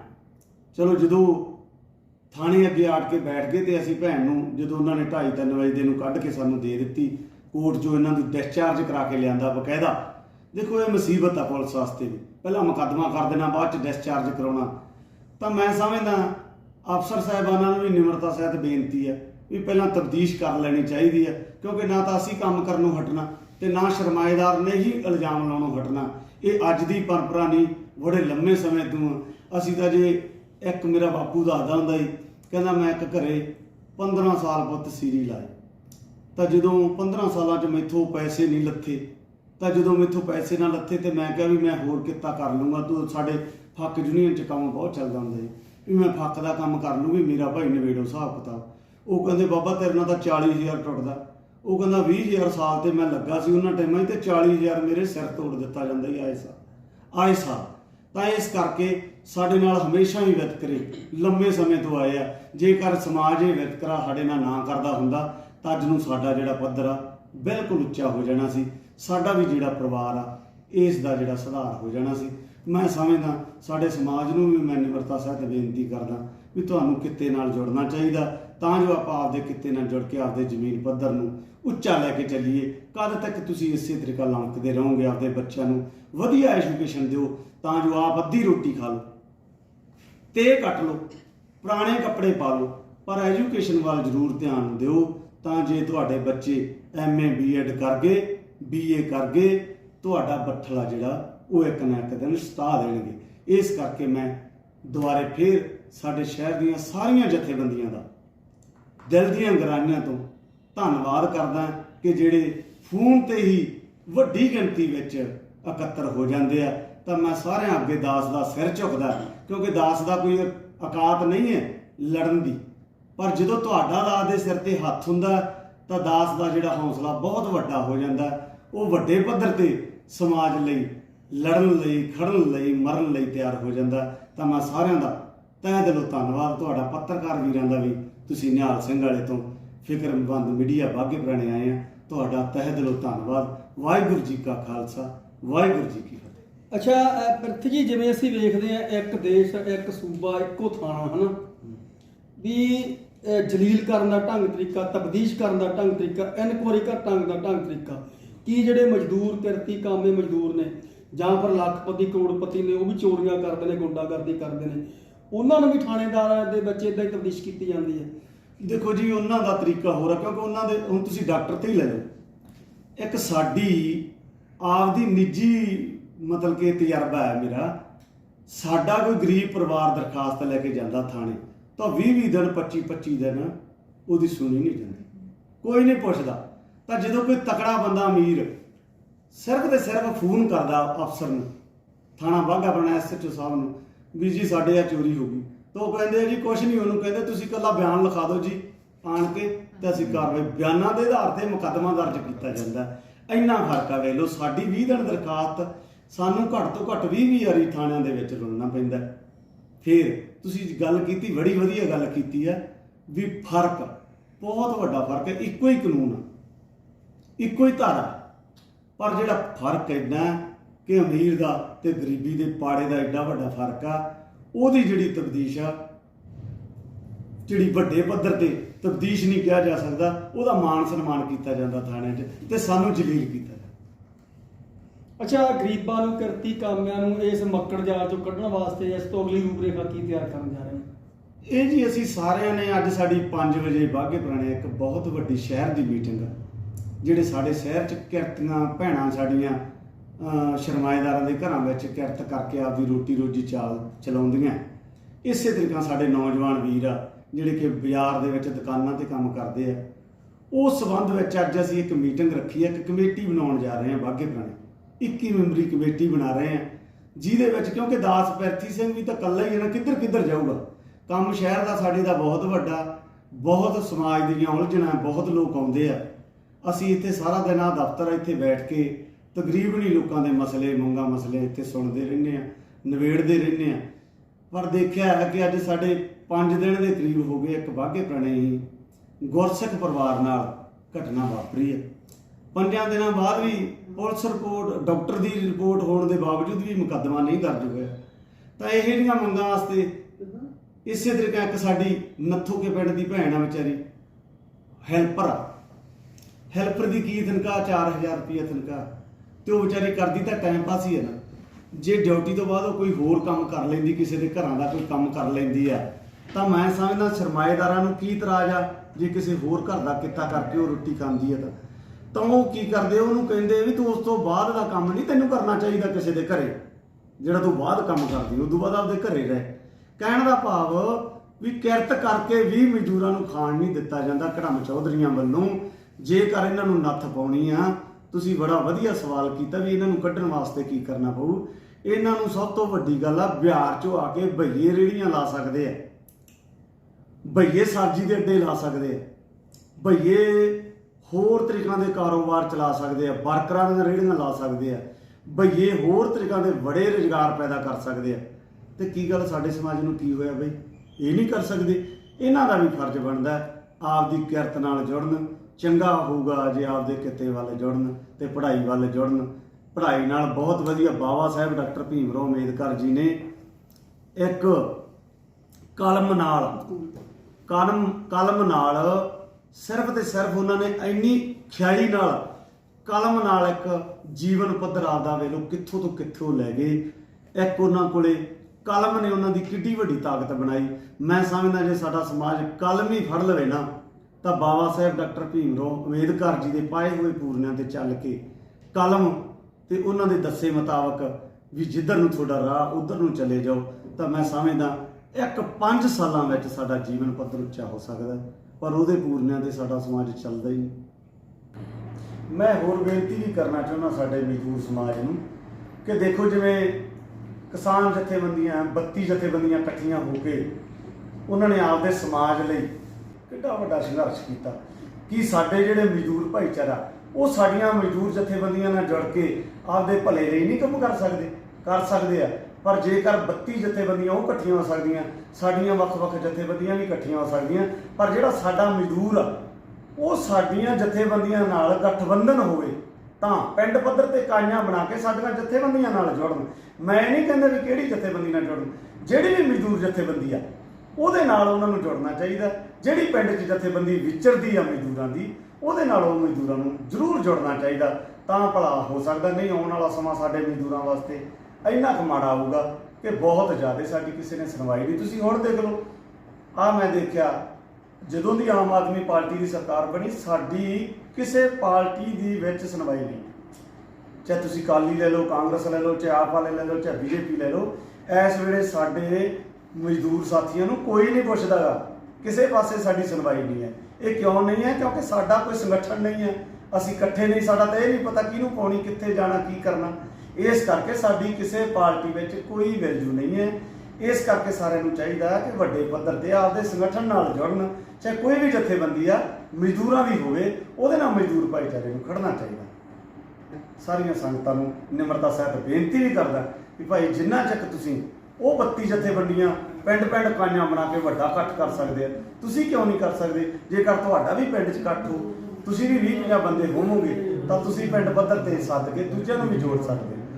ਚਲੋ ਜਦੋਂ ਥਾਣੇ ਅੱਗੇ ਆੜ ਕੇ ਬੈਠ ਗਏ ਤੇ ਅਸੀਂ ਭੈਣ ਨੂੰ ਜਦੋਂ ਉਹਨਾਂ ਨੇ 2:30 ਵਜੇ ਦੇ ਨੂੰ ਕੱਢ ਕੇ ਸਾਨੂੰ ਦੇ ਦਿੱਤੀ, ਕੋਰਟ 'ਚੋਂ ਇਹਨਾਂ ਨੂੰ ਡਿਸਚਾਰਜ ਕਰਾ ਕੇ ਲਿਆਂਦਾ ਬਕਾਇਦਾ। ਦੇਖੋ ਇਹ ਮੁਸੀਬਤ ਆ ਪੁਲਿਸ ਵਾਸਤੇ ਵੀ। ਪਹਿਲਾਂ ਮੁਕੱਦਮਾ ਕਰ ਦੇਣਾ, ਬਾਅਦ 'ਚ ਡਿਸਚਾਰਜ ਕਰਾਉਣਾ। ਤਾਂ ਮੈਂ ਸਮਝਦਾ ਅਫਸਰ ਸਾਹਿਬਾਨਾਂ ਨੂੰ ਵੀ ਨਿਮਰਤਾ ਸਹਿਤ ਬੇਨਤੀ ਹੈ ਵੀ ਪਹਿਲਾਂ ਤਬਦੀਸ਼ ਕਰ ਲੈਣੀ ਚਾਹੀਦੀ ਹੈ, ਕਿਉਂਕਿ ਨਾ ਤਾਂ ਅਸੀਂ ਕੰਮ ਕਰਨ ਨੂੰ ਹਟਣਾ ਤੇ ਨਾ ਸ਼ਰਮਾਏਦਾਰ ਨੇ ਹੀ ਇਲਜ਼ਾਮ ਲਾਉਣੋਂ ਹਟਣਾ। ਇਹ ਅੱਜ ਦੀ ਪਰੰਪਰਾ ਨਹੀਂ, ਬੜੇ ਲੰਮੇ ਸਮੇਂ ਤੋਂ। ਅਸੀਂ ਤਾਂ ਜੇ ਇੱਕ ਮੇਰਾ ਬਾਪੂ ਦੱਸਦਾ ਹੁੰਦਾ ਸੀ ਕਹਿੰਦਾ ਮੈਂ ਇੱਕ ਘਰੇ 15 ਸਾਲ ਪੁੱਤ ਸੀਰੀ ਲਾਏ। ਤਾਂ ਜਦੋਂ 15 ਸਾਲਾਂ 'ਚ ਮੈਥੋਂ ਪੈਸੇ ਨਹੀਂ ਲੱਥੇ, ਤਾਂ ਜਦੋਂ ਮੈਥੋਂ ਪੈਸੇ ਨਾ ਲੱਥੇ ਤੇ ਮੈਂ ਕਿਹਾ ਵੀ ਮੈਂ ਹੋਰ ਕਿੱਤਾ ਕਰ ਲੂੰਗਾ, ਤੂੰ ਸਾਡੇ ਫੱਕ ਯੂਨੀਅਨ 'ਚ ਕੰਮ ਬਹੁਤ ਚੱਲਦਾ ਹੁੰਦਾ ਜੀ। ਵੀ ਮੈਂ ਫੱਕ ਦਾ ਕੰਮ ਕਰ ਲੂੰ ਵੀ ਮੇਰਾ ਭਾਈ ਨਵੇੜੋ ਹਿਸਾਬ ਕਿਤਾਬ। ਉਹ ਕਹਿੰਦੇ, ਬਾਬਾ, ਤੇਰੇ ਨਾਲ ਤਾਂ 40000 ਟੁੱਟਦਾ। ਉਹ ਕਹਿੰਦਾ 20000 ਸਾਲ ਤੇ ਮੈਂ ਲੱਗਾ ਸੀ ਉਹਨਾਂ ਟਾਈਮਾਂ 'ਚ ਤੇ 40000 ਮੇਰੇ ਸਿਰ ਤੋੜ ਦਿੱਤਾ ਜਾਂਦਾ ਹੀ ਆਏ ਸਾਲ। ਆਏ ਸਾਲ। ਤਾਂ ਇਸ ਕਰਕੇ ਸਾਡੇ ਨਾਲ ਹਮੇਸ਼ਾ ਹੀ ਵਿਤਕਰੇ ਲੰਮੇ ਸਮੇਂ ਤੋਂ ਆਏ ਆ। ਜੇਕਰ ਸਮਾਜ ਇਹ ਵਿਤਕਰਾ ਸਾਡੇ ਨਾਲ ਨਾ ਕਰਦਾ ਹੁੰਦਾ, ਤਾਂ ਅੱਜ ਨੂੰ ਸਾਡਾ ਜਿਹੜਾ ਪੱਧਰ ਆ, ਬਿਲਕੁਲ ਉੱਚਾ ਹੋ ਜਾਣਾ ਸੀ। ਸਾਡਾ ਵੀ ਜਿਹੜਾ ਪਰਿਵਾਰ ਆ, ਇਸ ਦਾ ਜਿਹੜਾ ਸੁਧਾਰ ਹੋ ਜਾਣਾ ਸੀ। ਮੈਂ ਸਮਝਦਾ, ਸਾਡੇ ਸਮਾਜ ਨੂੰ ਵੀ ਮੈਂ ਨਿਮਰਤਾ ਸਹਿਤ ਬੇਨਤੀ ਕਰਦਾ ਵੀ ਤੁਹਾਨੂੰ ਕਿੱਤੇ ਨਾਲ ਜੁੜਨਾ ਚਾਹੀਦਾ। ਤਾਂ ਜੋ ਆਪਾਂ ਆਪਦੇ ਕਿੱਤੇ ਨਾਲ ਜੁੜ ਕੇ ਆਪਦੇ ਜ਼ਮੀਨ ਪੱਧਰ ਨੂੰ ਉੱਚਾ ਲੈ ਕੇ ਚੱਲੀਏ। ਕਦ ਤੱਕ ਤੁਸੀਂ ਇਸੇ ਤਰੀਕਾ ਲੰਕਦੇ ਰਹੋਗੇ ਆਪਦੇ ਬੱਚਿਆਂ ਨੂੰ? ਵਧੀਆ ਐਜੂਕੇਸ਼ਨ ਦਿਓ, ਤਾਂ ਜੋ ਆਪ ਅੱਧੀ ਰੋਟੀ ਖਾ ਲਓ। ਤੇ ਕੱਟ ਲਓ। ਪੁਰਾਣੇ ਕੱਪੜੇ ਪਾ ਲਓ। ਪਰ ਐਜੂਕੇਸ਼ਨ ਵੱਲ ਜ਼ਰੂਰ ਧਿਆਨ ਦਿਓ ਤਾਂ ਜੇ ਤੁਹਾਡੇ ਬੱਚੇ ਐਮਏ ਬੀਐਡ ਕਰ ਗਏ ਬੀਏ ਕਰ ਗਏ ਤੁਹਾਡਾ ਬੱਠਲਾ ਜਿਹੜਾ, ਉਹ ਇੱਕ ਨਾ ਇੱਕ ਦਿਨ ਸਤਾ ਦੇਣਗੇ। ਇਸ ਕਰਕੇ ਮੈਂ ਦੁਬਾਰੇ ਫੇਰ ਸਾਡੇ ਸ਼ਹਿਰ ਦੀਆਂ ਸਾਰੀਆਂ ਜਥੇਬੰਦੀਆਂ ਦਾ ਦਿਲ ਦੀਆਂ ਗਰਾਈਆਂ ਤੋਂ ਧੰਨਵਾਦ ਕਰਦਾ ਕਿ ਜਿਹੜੇ ਫੋਨ ਤੇ ਹੀ ਵੱਡੀ ਗਿਣਤੀ ਵਿੱਚ ਇਕੱਤਰ ਹੋ ਜਾਂਦੇ ਆ। ਤਾਂ ਮੈਂ ਸਾਰਿਆਂ ਅੱਗੇ ਦਾਸ ਦਾ ਸਿਰ ਝੁਕਦਾ ਕਿਉਂਕਿ ਦਾਸ ਦਾ ਕੋਈ ਔਕਾਤ ਨਹੀਂ ਹੈ ਲੜਨ ਦੀ। ਪਰ ਜਦੋਂ ਤੁਹਾਡਾ ਦਾਸ ਦੇ ਸਿਰ ਤੇ ਹੱਥ ਹੁੰਦਾ ਤਾਂ ਦਾਸ ਦਾ ਜਿਹੜਾ ਹੌਸਲਾ ਬਹੁਤ ਵੱਡਾ ਹੋ ਜਾਂਦਾ ਉਹ ਵੱਡੇ ਪੱਧਰ ਤੇ ਸਮਾਜ ਲਈ, ਲੜਨ ਲਈ, ਖੜਨ ਲਈ, ਮਰਨ ਲਈ ਤਿਆਰ ਹੋ ਜਾਂਦਾ ਤਾਂ ਮੈਂ ਸਾਰਿਆਂ ਦਾ ਤਹਿ ਦਿਲੋਂ ਧੰਨਵਾਦ। ਤੁਹਾਡਾ ਪੱਤਰਕਾਰ ਵੀਰਾਂ ਦਾ ਵੀ, ਤੁਸੀਂ ਨਿਹਾਲ ਸਿੰਘ ਵਾਲੇ ਤੋਂ ਫਿਕਰਮੰਦ ਮੀਡੀਆ ਬਾਗੇ ਪੁਰਾਣੇ ਆਏ ਆ। ਤੁਹਾਡਾ ਤਹਿ ਦਿਲੋਂ ਧੰਨਵਾਦ। ਵਾਹਿਗੁਰੂ ਜੀ ਕਾ ਖਾਲਸਾ, ਵਾਹਿਗੁਰੂ ਜੀ ਕੀ ਅੱਛਾ ਪ੍ਰਿਥੀ ਜੀ, ਜਿਵੇਂ ਅਸੀਂ ਵੇਖਦੇ ਆ ਇੱਕ ਦੇਸ਼, ਇੱਕ ਸੂਬਾ, ਇੱਕੋ ਥਾਣਾ ਹਨਾ? ਵੀ ਜਲੀਲ ਕਰਨ ਦਾ ਢੰਗ ਤਰੀਕਾ, ਤਬਦੀਸ਼ ਕਰਨ ਦਾ ਢੰਗ ਤਰੀਕਾ, ਇਨਕੁਆਰੀ ਕਰ ਢੰਗ ਦਾ ਢੰਗ ਤਰੀਕਾ, ਕੀ ਜਿਹੜੇ ਮਜ਼ਦੂਰ, ਕਿਰਤੀ ਕਾਮੇ ਮਜ਼ਦੂਰ ਨੇ, ਜਾਂ ਫਿਰ ਲੱਖਪਤੀ, ਕਰੋੜਪਤੀ ਨੇ, ਉਹ ਵੀ ਚੋਰੀਆਂ ਕਰਦੇ ਨੇ, ਗੁੰਡਾਗਰਦੀ ਕਰਦੇ ਨੇ, ਉਹਨਾਂ ਨੂੰ ਵੀ ਥਾਣੇਦਾਰਾਂ ਦੇ ਬੱਚੇ ਇਦਾਂ ਹੀ ਤਬਦੀਸ਼ ਕੀਤੀ ਜਾਂਦੀ ਹੈ? ਦੇਖੋ ਜੀ, ਉਹਨਾਂ ਦਾ ਤਰੀਕਾ ਹੋਰ ਹੈ ਕਿਉਂਕਿ ਉਹਨਾਂ ਦੇ, ਹੁਣ ਤੁਸੀਂ ਡਾਕਟਰ ਤੇ ਹੀ ਲੈ ਲਓ। ਇੱਕ ਸਾਡੀ ਆਪਦੀ ਨਿੱਜੀ ਮਤਲਬ ਕਿ ਤਜਰਬਾ ਹੈ ਮੇਰਾ, ਸਾਡਾ ਕੋਈ ਗਰੀਬ ਪਰਿਵਾਰ ਦਰਖਾਸਤ ਲੈ ਕੇ ਜਾਂਦਾ ਥਾਣੇ, ਤਾਂ 20 20 ਦਿਨ 25 25 ਦਿਨ ਉਹਦੀ ਸੁਣੀ ਨਹੀਂ ਜਾਂਦੀ। ਕੋਈ ਨਹੀਂ ਪੁੱਛਦਾ। ਤਾਂ ਜਦੋਂ ਕੋਈ ਤਕੜਾ ਬੰਦਾ ਅਮੀਰ ਸਿਰਫ ਤੇ ਸਿਰਫ ਫੋਨ ਕਰਦਾ ਅਫਸਰ ਨੂੰ, ਥਾਣਾ ਬਾਗਾ ਬਣਾ ਐਸਐਚਓ ਸਾਹਿਬ ਨੂੰ, ਵੀ ਜੀ ਸਾਡੇ ਆ ਚੋਰੀ ਹੋ ਗਈ। ਤਾਂ ਉਹ ਕਹਿੰਦੇ ਜੀ, ਕੁਛ ਨਹੀਂ, ਉਹਨੂੰ ਕਹਿੰਦੇ, ਤੁਸੀਂ ਕੱਲਾ ਬਿਆਨ ਲਿਖਾ ਦਿਓ ਜੀ ਆਣ ਕੇ ਤੇ ਅਸੀਂ ਕਾਰਵਾਈ ਬਿਆਨਾਂ ਦੇ ਆਧਾਰ ਤੇ ਮੁਕੱਦਮਾ ਦਰਜ ਕੀਤਾ ਜਾਂਦਾ। ਇੰਨਾ ਫ਼ਰਕ ਆ ਵੇਖ ਲਓ, ਸਾਡੀ 20 ਦਿਨ ਦਰਖਾਸਤ ਸਾਨੂੰ ਘੱਟ ਤੋਂ ਘੱਟ 20 20 ਵਾਰੀ ਥਾਣਿਆਂ ਦੇ ਵਿੱਚ ਰੁਲਣਾ ਪੈਂਦਾ ਫਿਰ ਤੁਸੀਂ ਗੱਲ ਕੀਤੀ, ਬੜੀ ਵਧੀਆ ਗੱਲ ਕੀਤੀ ਹੈ ਵੀ ਫ਼ਰਕ, ਬਹੁਤ ਵੱਡਾ ਫ਼ਰਕ ਹੈ, ਇੱਕੋ ਹੀ ਕਾਨੂੰਨ ਆ, ਇੱਕੋ ਹੀ ਧਾਰਾ ਪਰ ਜਿਹੜਾ ਫ਼ਰਕ ਇੰਨਾ ਕਿ ਅਮੀਰ ਦਾ ਤੇ ਗਰੀਬੀ ਦੇ ਪਾੜੇ ਦਾ ਐਡਾ ਵੱਡਾ ਫ਼ਰਕ ਆ, ਉਹਦੀ ਜਿਹੜੀ ਤਬਦੀਸ਼ ਆ, ਜਿਹੜੀ ਵੱਡੇ ਪੱਧਰ ਤੇ ਤਬਦੀਸ਼ ਨਹੀਂ ਕਿਹਾ ਜਾ ਸਕਦਾ, ਉਹਦਾ ਮਾਣ ਸਨਮਾਨ ਕੀਤਾ ਜਾਂਦਾ ਥਾਣੇ 'ਚ ਤੇ ਸਾਨੂੰ ਜਲੀਲ ਕੀਤਾ ਅੱਛਾ, ਗਰੀਬਾਂ ਨੂੰ ਕਿਰਤੀ ਕਾਮਿਆਂ ਨੂੰ ਇਸ ਮੱਕੜ ਜਾਲ ਚੋਂ ਕੱਢਣ ਵਾਸਤੇ ਇਸ ਤੋਂ ਅਗਲੀ ਰੂਪਰੇਖਾ ਕੀ ਤਿਆਰ ਕਰਨ ਜਾ ਰਹੇ ਹੋ? ਇਹ ਜੀ ਅਸੀਂ ਸਾਰਿਆਂ ਨੇ ਅੱਜ ਸਾਡੀ 5 ਵਜੇ ਬਾਗੇ ਪੁਰਾਣੇ ਇੱਕ ਬਹੁਤ ਵੱਡੀ ਸ਼ਹਿਰ ਦੀ ਮੀਟਿੰਗ ਆ, ਜਿਹੜੇ ਸਾਡੇ ਸ਼ਹਿਰ 'ਚ ਕਿਰਤੀਆਂ ਭੈਣਾਂ ਸਾਡੀਆਂ, ਅਹ, ਸਰਮਾਏਦਾਰਾਂ ਦੇ ਘਰਾਂ ਵਿੱਚ ਕਿਰਤ ਕਰਕੇ ਆਪਦੀ ਰੋਟੀ ਰੋਜੀ ਚਾਲ ਚਲਾਉਂਦੀਆਂ। ਇਸੇ ਤਰੀਕਾ ਸਾਡੇ ਨੌਜਵਾਨ ਵੀਰ ਆ, ਜਿਹੜੇ ਕਿ ਬਾਜ਼ਾਰ ਦੇ ਵਿੱਚ ਦੁਕਾਨਾਂ ਤੇ ਕੰਮ ਕਰਦੇ ਆ। ਉਸ ਸਬੰਧ ਵਿੱਚ ਅੱਜ ਅਸੀਂ ਇੱਕ ਮੀਟਿੰਗ ਰੱਖੀ ਹੈ ਇੱਕ ਕਮੇਟੀ ਬਣਾਉਣ ਜਾ ਰਹੇ ਹਾਂ ਬਾਗੇ ਪੁਰਾਣੇ। 21 ਮੈਂਬਰੀ ਕਮੇਟੀ ਬਣਾ ਰਹੇ ਹਾਂ ਜਿਹਦੇ ਵਿੱਚ ਕਿਉਂਕਿ ਦਾਸ ਪੈਰਥੀ ਸਿੰਘ ਵੀ ਤਾਂ ਇਕੱਲਾ ਹੀ ਹੈ ਨਾ ਕਿੱਧਰ ਕਿੱਧਰ ਜਾਊਗਾ? ਕੰਮ ਸ਼ਹਿਰ ਦਾ, ਸਾਡੇ ਦਾ ਬਹੁਤ ਵੱਡਾ, ਬਹੁਤ ਸਮਾਜ ਦੀਆਂ ਉਲਝਣਾਂ, ਬਹੁਤ ਲੋਕ ਆਉਂਦੇ ਆ। ਅਸੀਂ ਇੱਥੇ ਸਾਰਾ ਦਿਨ ਆ ਦਫ਼ਤਰ ਇੱਥੇ ਬੈਠ ਕੇ ਤਕਰੀਬਨ ਹੀ ਲੋਕਾਂ ਦੇ ਮਸਲੇ, ਮੰਗਾ ਮਸਲੇ ਇੱਥੇ ਸੁਣਦੇ ਰਹਿੰਦੇ ਆ, ਨਿਬੇੜਦੇ ਰਹਿੰਦੇ ਆ। ਪਰ ਦੇਖਿਆ ਹੈ ਕਿ ਅੱਜ ਸਾਡੇ 5 ਦਿਨ ਦੇ ਕਰੀਬ ਹੋ ਗਏ, ਇੱਕ ਬਾਗੇ ਪੁਰਾਣੇ ਹੀ ਗੁਰਸਿੱਖ ਪਰਿਵਾਰ ਨਾਲ ਘਟਨਾ ਵਾਪਰੀ ਹੈ ਪੰਜਾਂ ਦਿਨਾਂ ਬਾਅਦ ਵੀ ਪੁਲਿਸ ਰਿਪੋਰਟ, ਡਾਕਟਰ ਦੀ ਰਿਪੋਰਟ ਹੋਣ ਦੇ ਬਾਵਜੂਦ ਵੀ ਮੁਕੱਦਮਾ ਨਹੀਂ ਦਰਜ ਹੋਇਆ। ਤਾਂ ਇਹ ਜਿਹੜੀਆਂ ਮੰਗਾਂ ਵਾਸਤੇ ਇਸੇ ਤਰੀਕੇ ਇੱਕ ਸਾਡੀ ਨੱਥੂ ਕੇ ਪਿੰਡ ਦੀ ਭੈਣ ਆ ਵਿਚਾਰੀ, ਹੈਲਪਰ ਆ। ਹੈਲਪਰ ਦੀ ਕੀ ਤਨਖਾਹ? 4000 ਰੁਪਏ ਤਨਖਾਹ। ਤੇ ਉਹ ਵਿਚਾਰੀ ਕਰਦੀ ਤਾਂ ਟਾਈਮ ਪਾਸ ਹੀ ਹੈ ਨਾ। ਜੇ ਡਿਊਟੀ ਤੋਂ ਬਾਅਦ ਉਹ ਕੋਈ ਹੋਰ ਕੰਮ ਕਰ ਲੈਂਦੀ, ਕਿਸੇ ਦੇ ਘਰਾਂ ਦਾ ਕੋਈ ਕੰਮ ਕਰ ਲੈਂਦੀ ਆ, ਤਾਂ ਮੈਂ ਸਮਝਦਾ ਸਰਮਾਏਦਾਰਾਂ ਨੂੰ ਕੀ ਇਤਰਾਜ਼ ਆ, ਜੇ ਕਿਸੇ ਹੋਰ ਘਰ ਦਾ ਕਿੱਤਾ ਕਰਕੇ ਉਹ ਰੋਟੀ ਖਾਂਦੀ ਹੈ ਤਾਂ। ਤਾਂ ਉਹ ਕੀ ਕਰਦੇ? ਉਹਨੂੰ ਕਹਿੰਦੇ ਵੀ ਤੂੰ ਉਸ ਤੋਂ ਬਾਅਦ ਦਾ ਕੰਮ ਨਹੀਂ ਤੈਨੂੰ ਕਰਨਾ ਚਾਹੀਦਾ ਕਿਸੇ ਦੇ ਘਰੇ। ਜਿਹੜਾ ਤੂੰ ਬਾਅਦ ਕੰਮ ਕਰਦੀ, ਉਸ ਤੋਂ ਬਾਅਦ ਆਪਦੇ ਘਰੇ ਰਹਿ। ਕਹਿਣ ਦਾ ਭਾਵ ਵੀ ਕਿਰਤ ਕਰਕੇ ਵੀ ਮਜ਼ਦੂਰਾਂ ਨੂੰ ਖਾਣ ਨਹੀਂ ਦਿੱਤਾ ਜਾਂਦਾ ਘੜਮ ਚੌਧਰੀਆਂ ਵੱਲੋਂ। ਜੇਕਰ ਇਹਨਾਂ ਨੂੰ ਨੱਥ ਪਾਉਣੀ ਆ, ਤੁਸੀਂ ਬੜਾ ਵਧੀਆ ਸਵਾਲ ਕੀਤਾ ਵੀ ਇਹਨਾਂ ਨੂੰ ਕੱਢਣ ਵਾਸਤੇ ਕੀ ਕਰਨਾ ਪਊ। ਇਹਨਾਂ ਨੂੰ ਸਭ ਤੋਂ ਵੱਡੀ ਗੱਲ ਆ, ਬਿਹਾਰ ਚੋਂ ਆ ਕੇ ਭਈਏ ਰੇੜੀਆਂ ਲਾ ਸਕਦੇ ਆ। ਭਈਏ ਸਬਜ਼ੀ ਦੇ ਅੱਡੇ ਲਾ ਸਕਦੇ ਆ। ਭਈਏ ਹੋਰ ਤਰੀਕਾਂ ਦੇ ਕਾਰੋਬਾਰ ਚਲਾ ਸਕਦੇ ਆ, ਵਰਕਰਾਂ ਦੀਆਂ ਰੇੜੀਆਂ ਲਾ ਸਕਦੇ ਆ ਬਈਏ ਹੋਰ ਤਰੀਕਾਂ ਦੇ ਬੜੇ ਰੁਜ਼ਗਾਰ ਪੈਦਾ ਕਰ ਸਕਦੇ ਆ। ਤੇ ਕੀ ਗੱਲ ਸਾਡੇ ਸਮਾਜ ਨੂੰ ਕੀ ਹੋਇਆ ਬਈ? ਇਹ ਨਹੀਂ ਕਰ ਸਕਦੇ। ਇਹਨਾਂ ਦਾ ਵੀ ਫਰਜ਼ ਬਣਦਾ ਆਪਦੀ ਕਿਰਤ ਨਾਲ ਜੁੜਨ, ਚੰਗਾ ਹੋਊਗਾ ਜੇ ਆਪਦੇ ਕਿੱਤੇ ਵੱਲ ਜੁੜਨ ਤੇ ਪੜ੍ਹਾਈ ਵੱਲ ਜੁੜਨ। ਪੜ੍ਹਾਈ ਨਾਲ ਬਹੁਤ ਵਧੀਆ ਬਾਬਾ ਸਾਹਿਬ, ਡਾਕਟਰ ਭੀਮ ਰਾਓ ਅੰਬੇਦਕਰ ਜੀ ਨੇ ਇੱਕ ਕਲਮ ਨਾਲ, ਕਲਮ ਕਲਮ ਨਾਲ ਸਿਰਫ ਤੇ ਸਿਰਫ ਉਹਨਾਂ ਨੇ ਇੰਨੀ ਖਿਆਲੀ ਨਾਲ, ਕਲਮ ਨਾਲ ਇੱਕ ਜੀਵਨ ਪੱਧਰ ਆਪਦਾ ਵੇਲੋ ਕਿੱਥੋਂ ਤੋਂ ਕਿੱਥੋਂ ਲੈ ਗਏ। ਇੱਕ ਉਹਨਾਂ ਕੋਲੇ ਕਲਮ ਨੇ ਉਹਨਾਂ ਦੀ ਕਿੱਡੀ ਵੱਡੀ ਤਾਕਤ ਬਣਾਈ। ਮੈਂ ਸਮਝਦਾ ਜੇ ਸਾਡਾ ਸਮਾਜ ਕਲਮ ਹੀ ਫੜ ਲਵੇ ਨਾ, ਤਾਂ ਬਾਬਾ ਸਾਹਿਬ ਡਾਕਟਰ ਭੀਮ ਰਾਓ ਅੰਬੇਦਕਰ ਜੀ ਦੇ ਪਾਏ ਹੋਏ ਪੂਰਨਿਆਂ ਤੇ ਚੱਲ ਕੇ ਕਲਮ ਤੇ ਉਹਨਾਂ ਦੇ ਦੱਸੇ ਮੁਤਾਬਕ ਵੀ ਜਿੱਧਰ ਨੂੰ ਤੁਹਾਡਾ ਰਾਹ, ਉਧਰ ਨੂੰ ਚਲੇ ਜਾਓ, ਤਾਂ ਮੈਂ ਸਮਝਦਾ ਇੱਕ 5 ਸਾਲਾਂ ਵਿੱਚ ਸਾਡਾ ਜੀਵਨ ਪੱਧਰ ਉੱਚਾ ਹੋ ਸਕਦਾ। ਪਰ ਉਹਦੇ ਪੂਰਨਿਆਂ ਤੇ ਸਾਡਾ ਸਮਾਜ ਚੱਲਦਾ ਹੀ ਨਹੀਂ। ਮੈਂ ਹੋਰ ਬੇਨਤੀ ਵੀ ਕਰਨਾ ਚਾਹੁੰਦਾ ਸਾਡੇ ਮਜ਼ਦੂਰ ਸਮਾਜ ਨੂੰ ਕਿ ਦੇਖੋ ਜਿਵੇਂ ਕਿਸਾਨ ਜਥੇਬੰਦੀਆਂ 32 ਜਥੇਬੰਦੀਆਂ ਇਕੱਠੀਆਂ ਹੋ ਕੇ ਉਹਨਾਂ ਨੇ ਆਪਦੇ ਸਮਾਜ ਲਈ ਕਿੰਨਾ ਵੱਡਾ ਸੰਘਰਸ਼ ਕੀਤਾ ਕਿ ਸਾਡੇ ਜਿਹੜੇ ਮਜ਼ਦੂਰ ਭਾਈਚਾਰਾ, ਉਹ ਸਾਡੀਆਂ ਮਜ਼ਦੂਰ ਜਥੇਬੰਦੀਆਂ ਨਾਲ ਜੁੜ ਕੇ ਆਪਦੇ ਭਲੇ ਲਈ ਨਹੀਂ ਕੰਮ ਕਰ ਸਕਦੇ ਕਰ ਸਕਦੇ ਆ। ਪਰ ਜੇਕਰ 32 ਜਥੇਬੰਦੀਆਂ ਉਹ ਇਕੱਠੀਆਂ ਹੋ ਸਕਦੀਆਂ ਸਾਡੀਆਂ ਵੱਖ-ਵੱਖ ਜਥੇਬੰਦੀਆਂ ਵੀ ਇਕੱਠੀਆਂ ਹੋ ਸਕਦੀਆਂ, ਪਰ ਜਿਹੜਾ ਸਾਡਾ ਮਜ਼ਦੂਰ ਆ, ਉਹ ਸਾਡੀਆਂ ਜਥੇਬੰਦੀਆਂ ਨਾਲ ਗਠਬੰਧਨ ਹੋਵੇ, ਤਾਂ ਪਿੰਡ ਪੱਧਰ ਤੇ ਕਾਇਆਂ ਬਣਾ ਕੇ ਸਾਡੀਆਂ ਜਥੇਬੰਦੀਆਂ ਨਾਲ ਜੁੜਨ। ਮੈਂ ਨਹੀਂ ਕਹਿੰਦਾ ਵੀ ਕਿਹੜੀ ਜਥੇਬੰਦੀ ਨਾਲ ਜੁੜਨ, ਜਿਹੜੀ ਵੀ ਮਜ਼ਦੂਰ ਜਥੇਬੰਦੀ ਆ, ਉਹਦੇ ਨਾਲ ਉਹਨਾਂ ਨੂੰ ਜੁੜਨਾ ਚਾਹੀਦਾ। ਜਿਹੜੀ ਪਿੰਡ 'ਚ ਜਥੇਬੰਦੀ ਵਿਚਰਦੀ ਆ ਮਜ਼ਦੂਰਾਂ ਦੀ, ਉਹਦੇ ਨਾਲ ਉਹ ਮਜ਼ਦੂਰਾਂ ਨੂੰ ਜ਼ਰੂਰ ਜੁੜਨਾ ਚਾਹੀਦਾ, ਤਾਂ ਭਲਾ ਹੋ ਸਕਦਾ, ਨਹੀਂ ਆਉਣ ਵਾਲਾ ਸਮਾਂ ਸਾਡੇ ਮਜ਼ਦੂਰਾਂ ਵਾਸਤੇ ਇੰਨਾ ਕੁ ਮਾੜਾ ਆਊਗਾ ਕਿ ਬਹੁਤ ਜ਼ਿਆਦਾ ਸਾਡੀ ਕਿਸੇ ਨੇ ਸੁਣਵਾਈ ਨਹੀਂ। ਤੁਸੀਂ ਹੁਣ ਦੇਖ ਲਓ ਆ ਮੈਂ ਦੇਖਿਆ, ਜਦੋਂ ਦੀ ਆਮ ਆਦਮੀ ਪਾਰਟੀ ਦੀ ਸਰਕਾਰ ਬਣੀ, ਸਾਡੀ ਕਿਸੇ ਪਾਰਟੀ ਦੀ ਵਿੱਚ ਸੁਣਵਾਈ ਨਹੀਂ। ਚਾਹੇ ਤੁਸੀਂ ਕਾਲੀ ਲੈ ਲਓ, ਕਾਂਗਰਸ ਲੈ ਲਓ, ਚਾਹੇ ਆਪ ਵਾਲੇ ਲੈ ਲਓ, ਚਾਹੇ ਬੀਜੇਪੀ ਲੈ ਲਓ, ਇਸ ਵੇਲੇ ਸਾਡੇ ਮਜ਼ਦੂਰ ਸਾਥੀਆਂ ਨੂੰ ਕੋਈ ਨਹੀਂ ਪੁੱਛਦਾਗਾ, ਕਿਸੇ ਪਾਸੇ ਸਾਡੀ ਸੁਣਵਾਈ ਨਹੀਂ ਹੈ। ਇਹ ਕਿਉਂ ਨਹੀਂ ਹੈ? ਕਿਉਂਕਿ ਸਾਡਾ ਕੋਈ ਸੰਗਠਨ ਨਹੀਂ ਹੈ। ਅਸੀਂ ਇਕੱਠੇ ਨਹੀਂ, ਸਾਡਾ ਤਾਂ ਇਹ ਨਹੀਂ ਪਤਾ ਕਿਹਨੂੰ ਪਾਉਣੀ, ਕਿੱਥੇ ਜਾਣਾ, ਕੀ ਕਰਨਾ। ਇਸ ਕਰਕੇ ਸਾਡੀ ਕਿਸੇ ਪਾਰਟੀ ਵਿੱਚ ਕੋਈ ਵੈਲਿਊ ਨਹੀਂ ਹੈ ਇਸ ਕਰਕੇ ਸਾਰਿਆਂ ਨੂੰ ਚਾਹੀਦਾ ਹੈ ਕਿ ਵੱਡੇ ਪੱਧਰ ਤੇ ਆਪਦੇ ਸੰਗਠਨ ਨਾਲ ਜੁੜਨ, ਚਾਹੇ ਕੋਈ ਵੀ ਜਥੇਬੰਦੀ ਆ, ਮਜ਼ਦੂਰਾਂ ਦੀ ਹੋਵੇ, ਉਹਦੇ ਨਾਲ ਮਜ਼ਦੂਰ ਭਾਈਚਾਰੇ ਨੂੰ ਖੜਨਾ ਚਾਹੀਦਾ ਸਾਰੀਆਂ ਸੰਗਤਾਂ ਨੂੰ ਨਿਮਰਤਾ ਸਹਿਤ ਬੇਨਤੀ ਵੀ ਕਰਦਾ ਕਿ ਭਾਈ ਜਿੰਨਾ ਚੱਕ ਤੁਸੀਂ ਉਹ 32 ਜਥੇਬੰਦੀਆਂ ਪਿੰਡ ਪਿੰਡ ਕਾਈਆਂ ਬਣਾ ਕੇ ਵੱਡਾ ਇਕੱਠ ਕਰ ਸਕਦੇ ਆ, ਤੁਸੀਂ ਕਿਉਂ ਨਹੀਂ ਕਰ ਸਕਦੇ ਜੇਕਰ ਤੁਹਾਡਾ ਵੀ ਪਿੰਡ 'ਚ ਇਕੱਠ ਹੋ, ਤੁਸੀਂ ਵੀ 20 50 ਬੰਦੇ ਹੋਵੋਗੇ, ਤਾਂ ਤੁਸੀਂ ਪਿੰਡ ਪੱਧਰ ਤੇ ਸੱਦ ਕੇ ਦੂਜਿਆਂ ਨੂੰ ਵੀ ਜੋੜ ਸਕਦੇ ਹੋ।